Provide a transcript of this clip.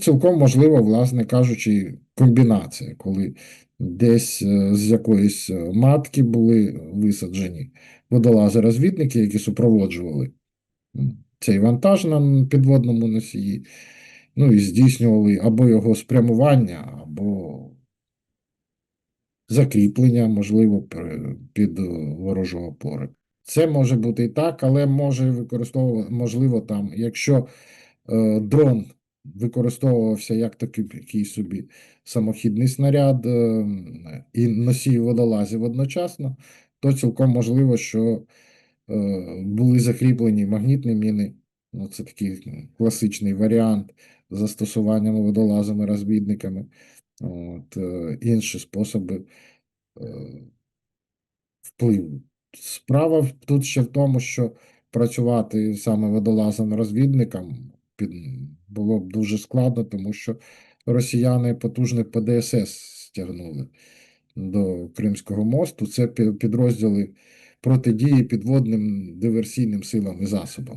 Цілком можливо, власне кажучи, комбінація, коли десь е, з якоїсь е, матки були висаджені водолази-розвідники, які супроводжували цей вантаж на підводному носії, ну і здійснювали або його спрямування, або закріплення, можливо, під е, ворожу опори. Це може бути і так, але може використовувати, можливо, там, якщо е, дрон використовувався як такий собі самохідний снаряд е, і носій водолазів одночасно, то цілком можливо, що е, були закріплені магнітні міни. Ну, це такий класичний варіант застосуванням водолазами, розвідниками. От, е, інші способи впливу. Справа тут ще в тому, що працювати саме водолазом-розвідником під, було б дуже складно, тому що росіяни потужний ПДСС стягнули до Кримського мосту. Це пі- підрозділи протидії підводним диверсійним силам і засобам.